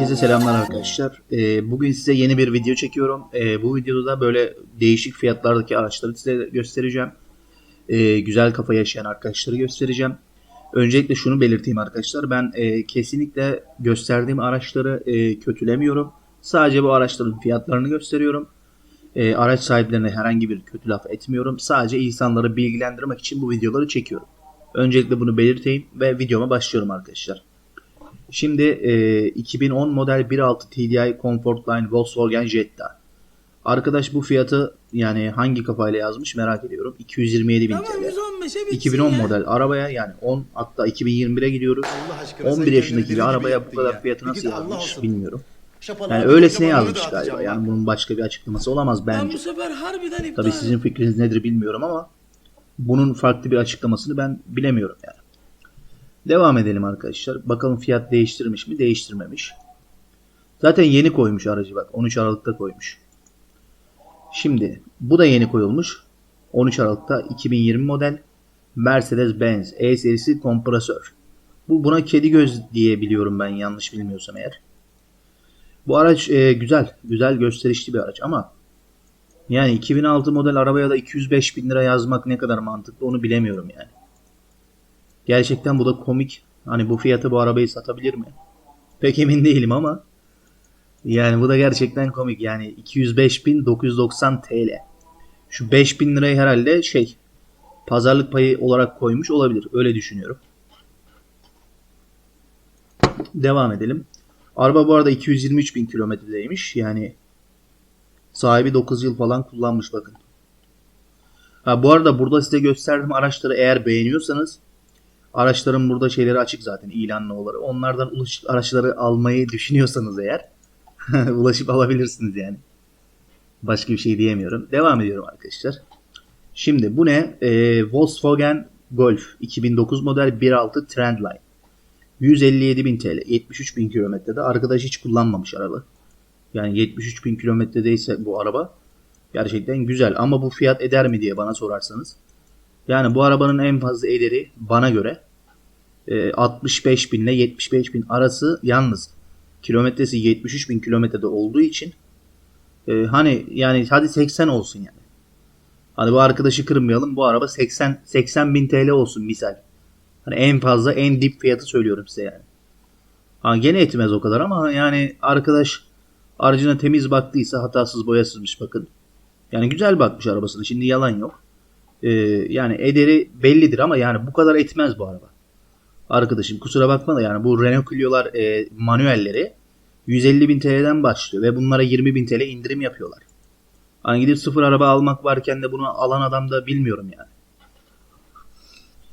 Herkese selamlar arkadaşlar. Ee, bugün size yeni bir video çekiyorum. Ee, bu videoda da böyle değişik fiyatlardaki araçları size göstereceğim. Ee, güzel kafa yaşayan arkadaşları göstereceğim. Öncelikle şunu belirteyim arkadaşlar. Ben e, kesinlikle gösterdiğim araçları e, kötülemiyorum. Sadece bu araçların fiyatlarını gösteriyorum. E, araç sahiplerine herhangi bir kötü laf etmiyorum. Sadece insanları bilgilendirmek için bu videoları çekiyorum. Öncelikle bunu belirteyim ve videoma başlıyorum arkadaşlar. Şimdi e, 2010 model 1.6 TDI Comfortline Volkswagen Jetta. Arkadaş bu fiyatı yani hangi kafayla yazmış merak ediyorum. 227 bin Tamam TL. 115'e bitsin 2010 ya. model arabaya yani 10 hatta 2021'e gidiyoruz. Allah aşkına sen 11 yaşındaki kendini bir deli arabaya bu kadar yaptın fiyatı ya. nasıl git Allah yazmış olsun. bilmiyorum. Şapalığa Yani öylesine kocaman yazmış galiba. dağıtacağım Yani bunun başka bir açıklaması olamaz Ben bence. bu sefer harbiden iptal Tabii sizin fikriniz nedir bilmiyorum ama bunun farklı bir açıklamasını ben bilemiyorum yani. Devam edelim arkadaşlar. Bakalım fiyat değiştirmiş mi? Değiştirmemiş. Zaten yeni koymuş aracı bak. 13 Aralık'ta koymuş. Şimdi bu da yeni koyulmuş. 13 Aralık'ta 2020 model Mercedes-Benz E serisi kompresör. Bu buna kedi göz diye biliyorum ben yanlış bilmiyorsam eğer. Bu araç e, güzel, güzel gösterişli bir araç ama yani 2006 model arabaya da 205 bin lira yazmak ne kadar mantıklı onu bilemiyorum yani. Gerçekten bu da komik. Hani bu fiyatı bu arabayı satabilir mi? Pek emin değilim ama yani bu da gerçekten komik. Yani 205.990 TL. Şu 5000 lirayı herhalde şey pazarlık payı olarak koymuş olabilir. Öyle düşünüyorum. Devam edelim. Araba bu arada 223 bin kilometredeymiş. Yani sahibi 9 yıl falan kullanmış bakın. Ha bu arada burada size gösterdiğim araçları eğer beğeniyorsanız araçların burada şeyleri açık zaten ilanlı olarak. Onlardan ulaş- araçları almayı düşünüyorsanız eğer ulaşıp alabilirsiniz yani. Başka bir şey diyemiyorum. Devam ediyorum arkadaşlar. Şimdi bu ne? Ee, Volkswagen Golf 2009 model 1.6 Trendline. 157 bin TL. 73 bin kilometrede. Arkadaş hiç kullanmamış araba. Yani 73 bin kilometredeyse bu araba gerçekten güzel. Ama bu fiyat eder mi diye bana sorarsanız. Yani bu arabanın en fazla ederi bana göre e, 65 bin ile 75 bin arası yalnız kilometresi 73 bin kilometrede olduğu için e, hani yani hadi 80 olsun yani. Hani bu arkadaşı kırmayalım bu araba 80 80 bin TL olsun misal. Hani en fazla en dip fiyatı söylüyorum size yani. Ha, gene etmez o kadar ama yani arkadaş aracına temiz baktıysa hatasız boyasızmış bakın. Yani güzel bakmış arabasına şimdi yalan yok. Ee, yani ederi bellidir ama yani bu kadar etmez bu araba. Arkadaşım kusura bakma da yani bu Renault Clio'lar e, manuelleri 150 bin TL'den başlıyor ve bunlara 20 bin TL indirim yapıyorlar. Hani gidip sıfır araba almak varken de bunu alan adam da bilmiyorum yani.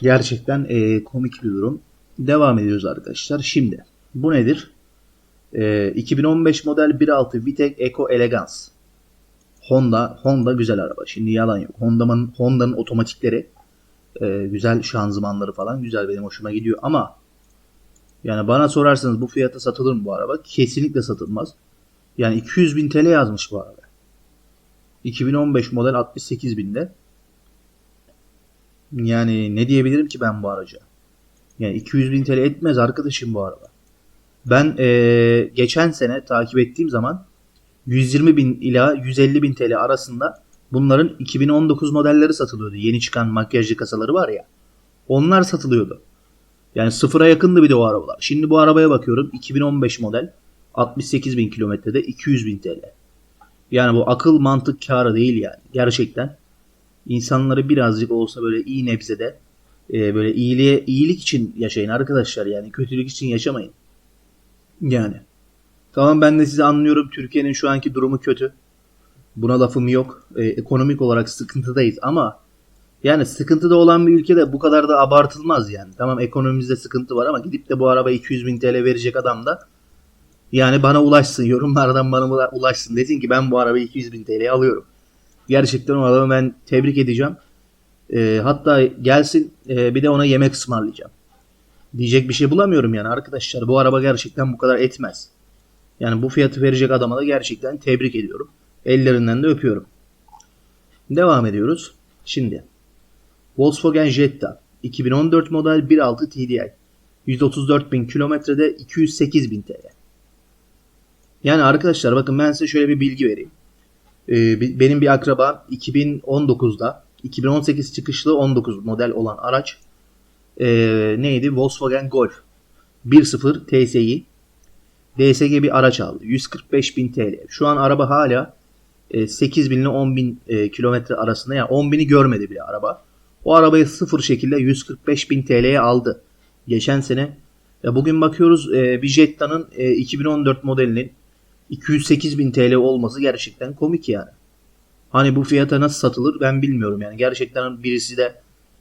Gerçekten e, komik bir durum. Devam ediyoruz arkadaşlar. Şimdi bu nedir? E, 2015 model 1.6 Vitek Eco Elegance. Honda Honda güzel araba. Şimdi yalan yok. Honda'nın Honda'nın otomatikleri e, güzel şanzımanları falan güzel benim hoşuma gidiyor ama yani bana sorarsanız bu fiyata satılır mı bu araba? Kesinlikle satılmaz. Yani 200 bin TL yazmış bu araba. 2015 model 68 binde. Yani ne diyebilirim ki ben bu araca? Yani 200 bin TL etmez arkadaşım bu araba. Ben eee, geçen sene takip ettiğim zaman 120 bin ila 150 bin TL arasında bunların 2019 modelleri satılıyordu. Yeni çıkan makyajlı kasaları var ya. Onlar satılıyordu. Yani sıfıra yakındı bir de o arabalar. Şimdi bu arabaya bakıyorum 2015 model 68 bin kilometrede 200 bin TL. Yani bu akıl mantık kârı değil yani. Gerçekten insanları birazcık olsa böyle iyi nebzede e, böyle iyiliğe iyilik için yaşayın arkadaşlar yani kötülük için yaşamayın. Yani. Tamam ben de sizi anlıyorum. Türkiye'nin şu anki durumu kötü. Buna lafım yok. E, ekonomik olarak sıkıntıdayız ama yani sıkıntıda olan bir ülkede bu kadar da abartılmaz yani. Tamam ekonomimizde sıkıntı var ama gidip de bu araba 200 bin TL verecek adam da yani bana ulaşsın. Yorumlardan bana ula- ulaşsın. Desin ki ben bu arabayı 200 bin TL'ye alıyorum. Gerçekten o adamı ben tebrik edeceğim. E, hatta gelsin e, bir de ona yemek ısmarlayacağım. Diyecek bir şey bulamıyorum yani arkadaşlar. Bu araba gerçekten bu kadar etmez. Yani bu fiyatı verecek adama da gerçekten tebrik ediyorum. Ellerinden de öpüyorum. Devam ediyoruz. Şimdi Volkswagen Jetta 2014 model 1.6 TDI 134 bin kilometrede 208 bin TL. Yani arkadaşlar bakın ben size şöyle bir bilgi vereyim. Ee, benim bir akrabam 2019'da 2018 çıkışlı 19 model olan araç ee, neydi? Volkswagen Golf 1.0 TSI DSG bir araç aldı. 145.000 TL. Şu an araba hala e, 8 bin ile 10 bin e, kilometre arasında yani 10 bini görmedi bile araba. O arabayı sıfır şekilde 145 bin TL'ye aldı. Geçen sene. Bugün bakıyoruz e, bir Jetta'nın e, 2014 modelinin 208 bin TL olması gerçekten komik yani. Hani bu fiyata nasıl satılır ben bilmiyorum yani. Gerçekten birisi de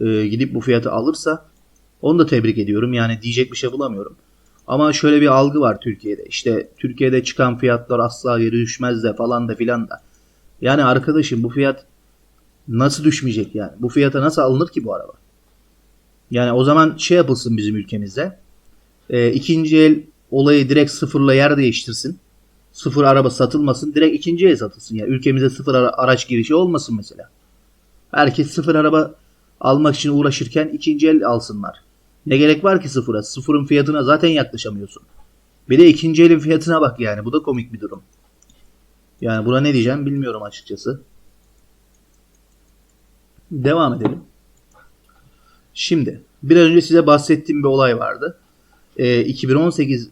e, gidip bu fiyatı alırsa onu da tebrik ediyorum. Yani diyecek bir şey bulamıyorum. Ama şöyle bir algı var Türkiye'de. İşte Türkiye'de çıkan fiyatlar asla geri düşmez de falan da filan da. Yani arkadaşım bu fiyat nasıl düşmeyecek yani? Bu fiyata nasıl alınır ki bu araba? Yani o zaman şey yapılsın bizim ülkemizde. E, ikinci el olayı direkt sıfırla yer değiştirsin. Sıfır araba satılmasın. Direkt ikinci el satılsın. Yani ülkemize sıfır ara- araç girişi olmasın mesela. Herkes sıfır araba almak için uğraşırken ikinci el alsınlar. Ne gerek var ki sıfıra? Sıfırın fiyatına zaten yaklaşamıyorsun. Bir de ikinci elin fiyatına bak yani. Bu da komik bir durum. Yani buna ne diyeceğim bilmiyorum açıkçası. Devam edelim. Şimdi biraz önce size bahsettiğim bir olay vardı. Ee, 2018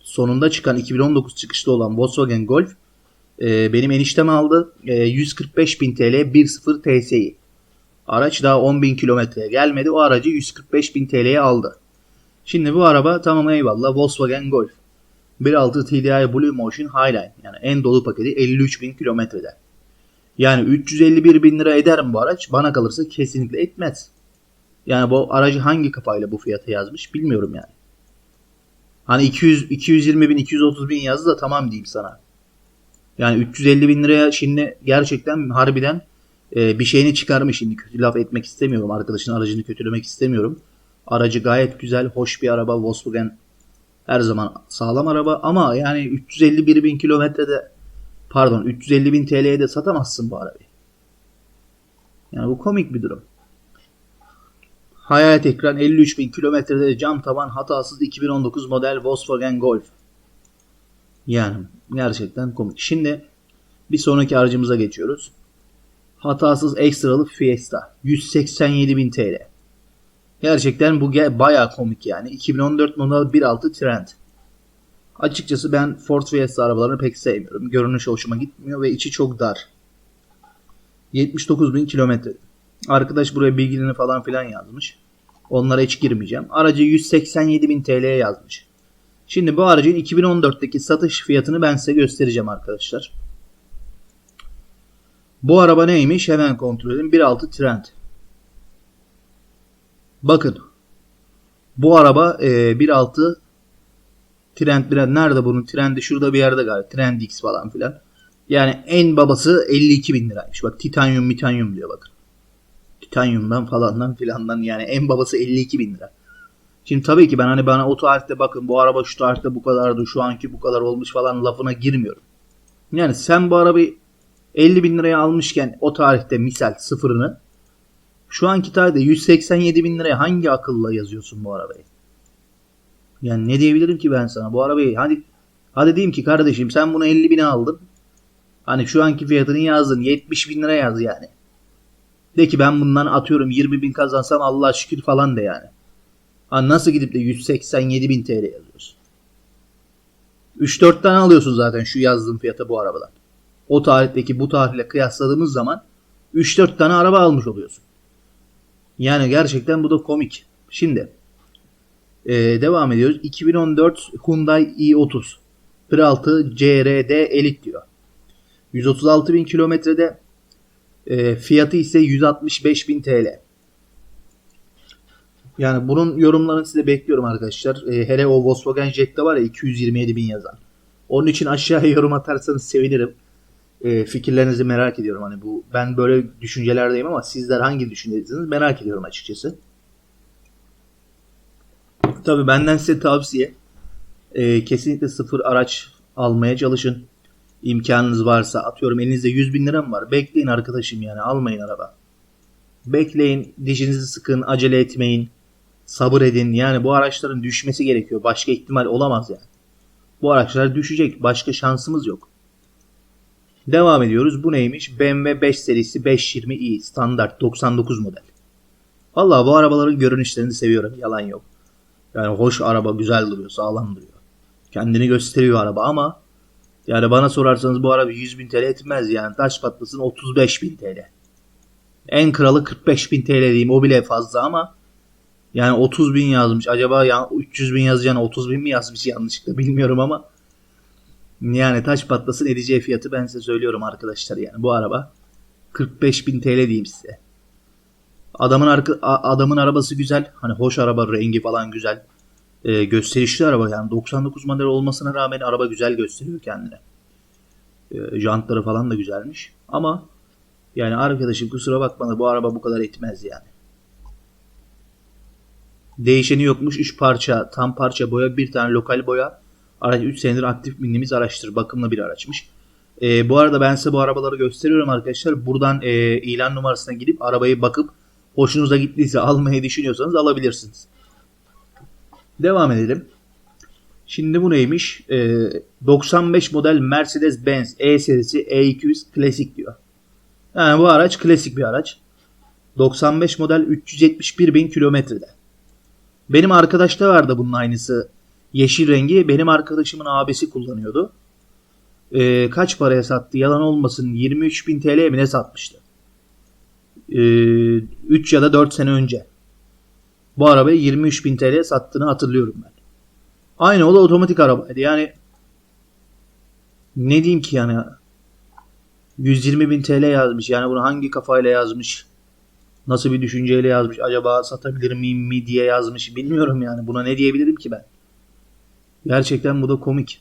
sonunda çıkan 2019 çıkışlı olan Volkswagen Golf e, benim eniştem aldı. E, 145 bin TL 1.0 TSI. Araç daha 10 bin kilometreye gelmedi. O aracı 145 bin TL'ye aldı. Şimdi bu araba tamam eyvallah Volkswagen Golf. 1.6 TDI Blue Motion Highline. Yani en dolu paketi 53 bin kilometrede. Yani 351 bin lira eder mi bu araç? Bana kalırsa kesinlikle etmez. Yani bu aracı hangi kafayla bu fiyata yazmış bilmiyorum yani. Hani 200, 220 bin 230 bin yazdı da tamam diyeyim sana. Yani 350 bin liraya şimdi gerçekten harbiden e, bir şeyini çıkarmış. Şimdi kötü laf etmek istemiyorum. Arkadaşın aracını kötülemek istemiyorum. Aracı gayet güzel, hoş bir araba. Volkswagen her zaman sağlam araba ama yani 351 bin kilometrede pardon 350 bin TL'ye de satamazsın bu arabayı. Yani bu komik bir durum. Hayalet ekran 53 bin kilometrede cam taban hatasız 2019 model Volkswagen Golf. Yani gerçekten komik. Şimdi bir sonraki aracımıza geçiyoruz. Hatasız ekstralı Fiesta 187 bin TL. Gerçekten bu ge- bayağı komik yani. 2014 model 1.6 Trend. Açıkçası ben Ford Fiesta arabalarını pek sevmiyorum. Görünüş hoşuma gitmiyor ve içi çok dar. 79 bin kilometre. Arkadaş buraya bilgilerini falan filan yazmış. Onlara hiç girmeyeceğim. Aracı 187 bin TL'ye yazmış. Şimdi bu aracın 2014'teki satış fiyatını ben size göstereceğim arkadaşlar. Bu araba neymiş? Hemen kontrol edelim. 1.6 Trend. Bakın. Bu araba e, 1.6 Trend Trend nerede bunun trendi şurada bir yerde galiba Trend X falan filan. Yani en babası 52 bin liraymış. Bak titanyum mitanyum diyor bakın. Titanyumdan falandan filandan yani en babası 52 bin lira. Şimdi tabii ki ben hani bana o tarihte bakın bu araba şu tarihte bu kadardı şu anki bu kadar olmuş falan lafına girmiyorum. Yani sen bu arabayı 50 bin liraya almışken o tarihte misal sıfırını şu anki tarihte 187 bin liraya hangi akılla yazıyorsun bu arabayı? Yani ne diyebilirim ki ben sana bu arabayı hadi hadi diyeyim ki kardeşim sen bunu 50 bine aldın. Hani şu anki fiyatını yazdın 70 bin lira yaz yani. De ki ben bundan atıyorum 20 bin kazansam Allah şükür falan de yani. Ha nasıl gidip de 187 bin TL yazıyorsun? 3-4 tane alıyorsun zaten şu yazdığım fiyata bu arabadan. O tarihteki bu tarihle kıyasladığımız zaman 3-4 tane araba almış oluyorsun. Yani gerçekten bu da komik. Şimdi ee, devam ediyoruz. 2014 Hyundai i30 1.6 CRD Elite diyor. 136 bin kilometrede e, fiyatı ise 165 bin TL. Yani bunun yorumlarını size bekliyorum arkadaşlar. E, hele o Volkswagen Jetta var ya 227 bin yazan. Onun için aşağıya yorum atarsanız sevinirim. E, fikirlerinizi merak ediyorum. Hani bu ben böyle düşüncelerdeyim ama sizler hangi düşüncedesiniz merak ediyorum açıkçası. Tabii benden size tavsiye e, kesinlikle sıfır araç almaya çalışın. İmkanınız varsa atıyorum elinizde 100 bin lira mı var? Bekleyin arkadaşım yani almayın araba. Bekleyin dişinizi sıkın acele etmeyin. Sabır edin yani bu araçların düşmesi gerekiyor. Başka ihtimal olamaz yani. Bu araçlar düşecek. Başka şansımız yok. Devam ediyoruz. Bu neymiş? BMW 5 serisi 520i standart 99 model. Vallahi bu arabaların görünüşlerini seviyorum. Yalan yok. Yani hoş araba güzel duruyor. Sağlam duruyor. Kendini gösteriyor araba ama yani bana sorarsanız bu araba 100 bin TL etmez yani. Taş patlasın 35 bin TL. En kralı 45 bin TL diyeyim. O bile fazla ama yani 30 bin yazmış. Acaba ya 300 bin yazacağına 30 bin mi yazmış yanlışlıkla bilmiyorum ama yani taş patlasın edeceği fiyatı ben size söylüyorum arkadaşlar yani bu araba 45 bin TL diyeyim size. Adamın arka, adamın arabası güzel. Hani hoş araba, rengi falan güzel. Ee, gösterişli araba yani 99 model olmasına rağmen araba güzel gösteriyor kendini. Ee, jantları falan da güzelmiş. Ama yani arkadaşım kusura bakma bu araba bu kadar etmez yani. Değişeni yokmuş. 3 parça, tam parça boya, bir tane lokal boya. Araç 3 senedir aktif bindiğimiz araçtır. Bakımlı bir araçmış. Ee, bu arada ben size bu arabaları gösteriyorum arkadaşlar. Buradan e, ilan numarasına gidip arabayı bakıp hoşunuza gittiyse almayı düşünüyorsanız alabilirsiniz. Devam edelim. Şimdi bu neymiş? Ee, 95 model Mercedes-Benz E serisi E200 klasik diyor. Yani bu araç klasik bir araç. 95 model 371 bin kilometrede. Benim arkadaşta vardı bunun aynısı. Yeşil rengi. Benim arkadaşımın abisi kullanıyordu. Ee, kaç paraya sattı? Yalan olmasın 23 bin TL mi ne satmıştı? 3 ya da 4 sene önce. Bu arabayı 23 bin TL sattığını hatırlıyorum ben. Aynı o da otomatik arabaydı. Yani ne diyeyim ki yani 120 bin TL yazmış. Yani bunu hangi kafayla yazmış? Nasıl bir düşünceyle yazmış? Acaba satabilir miyim mi diye yazmış. Bilmiyorum yani. Buna ne diyebilirim ki ben? Gerçekten bu da komik.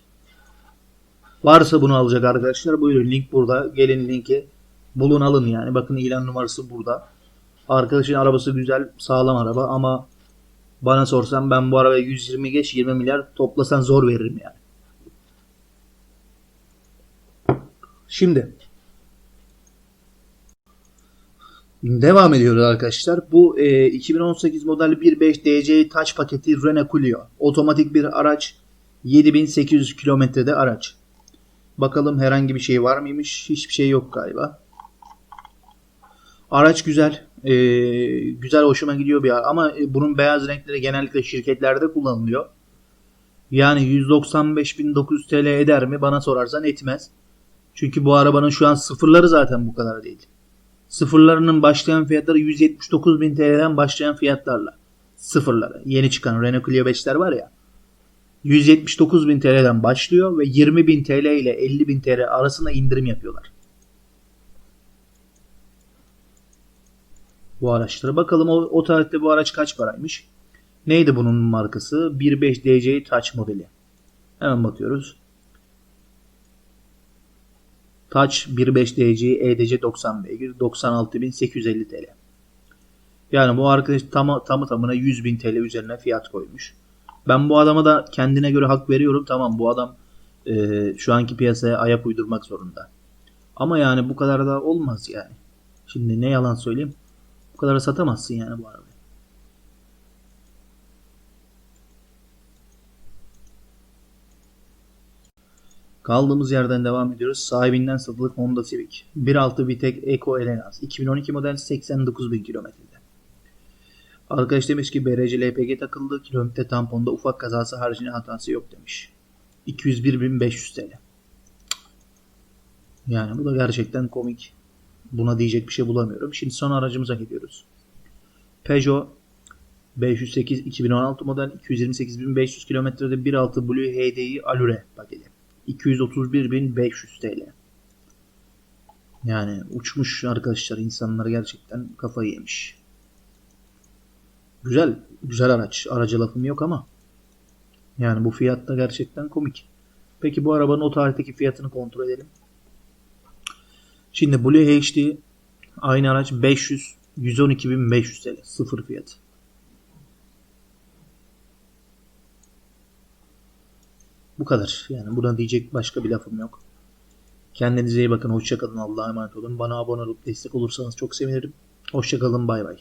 Varsa bunu alacak arkadaşlar buyurun link burada. Gelin linki bulun alın yani. Bakın ilan numarası burada. Arkadaşın arabası güzel sağlam araba ama bana sorsan ben bu arabaya 120 geç 20 milyar toplasan zor veririm yani. Şimdi devam ediyoruz arkadaşlar. Bu e, 2018 model 1.5 DC Touch paketi Renault Clio. Otomatik bir araç. 7800 kilometrede araç. Bakalım herhangi bir şey var mıymış? Hiçbir şey yok galiba. Araç güzel. Ee, güzel hoşuma gidiyor bir ara. Ama e, bunun beyaz renkleri genellikle şirketlerde kullanılıyor. Yani 195.900 TL eder mi? Bana sorarsan etmez. Çünkü bu arabanın şu an sıfırları zaten bu kadar değil. Sıfırlarının başlayan fiyatları 179.000 TL'den başlayan fiyatlarla. Sıfırları. Yeni çıkan Renault Clio 5'ler var ya. 179.000 TL'den başlıyor ve 20.000 TL ile 50.000 TL arasında indirim yapıyorlar. Bu araçlara. Bakalım o, o tarihte bu araç kaç paraymış? Neydi bunun markası? 1.5 DC Touch modeli. Hemen bakıyoruz. Touch 1.5 DC EDC 90 beygir 96.850 TL. Yani bu arkadaş tamı, tamı tamına 100.000 TL üzerine fiyat koymuş. Ben bu adama da kendine göre hak veriyorum. Tamam bu adam e, şu anki piyasaya ayak uydurmak zorunda. Ama yani bu kadar da olmaz yani. Şimdi ne yalan söyleyeyim. Bu kadar satamazsın yani bu arabayı. Kaldığımız yerden devam ediyoruz. Sahibinden satılık Honda Civic. 1.6 Vitek Eco Elegance. 2012 model 89.000 kilometrede. Arkadaş demiş ki BRC LPG takıldı. Kilometre tamponda ufak kazası haricinde hatası yok demiş. 201.500 TL. Yani bu da gerçekten komik. Buna diyecek bir şey bulamıyorum. Şimdi son aracımıza gidiyoruz. Peugeot 508 2016 model 228.500 kilometrede 1.6 Blue HDI Allure paketi. 231.500 TL. Yani uçmuş arkadaşlar insanlar gerçekten kafayı yemiş. Güzel, güzel araç. Araca lafım yok ama yani bu fiyat da gerçekten komik. Peki bu arabanın o tarihteki fiyatını kontrol edelim. Şimdi Blue HD aynı araç 500 112.500 TL sıfır fiyat. Bu kadar. Yani buna diyecek başka bir lafım yok. Kendinize iyi bakın. Hoşçakalın. Allah'a emanet olun. Bana abone olup destek olursanız çok sevinirim. Hoşçakalın. Bay bay.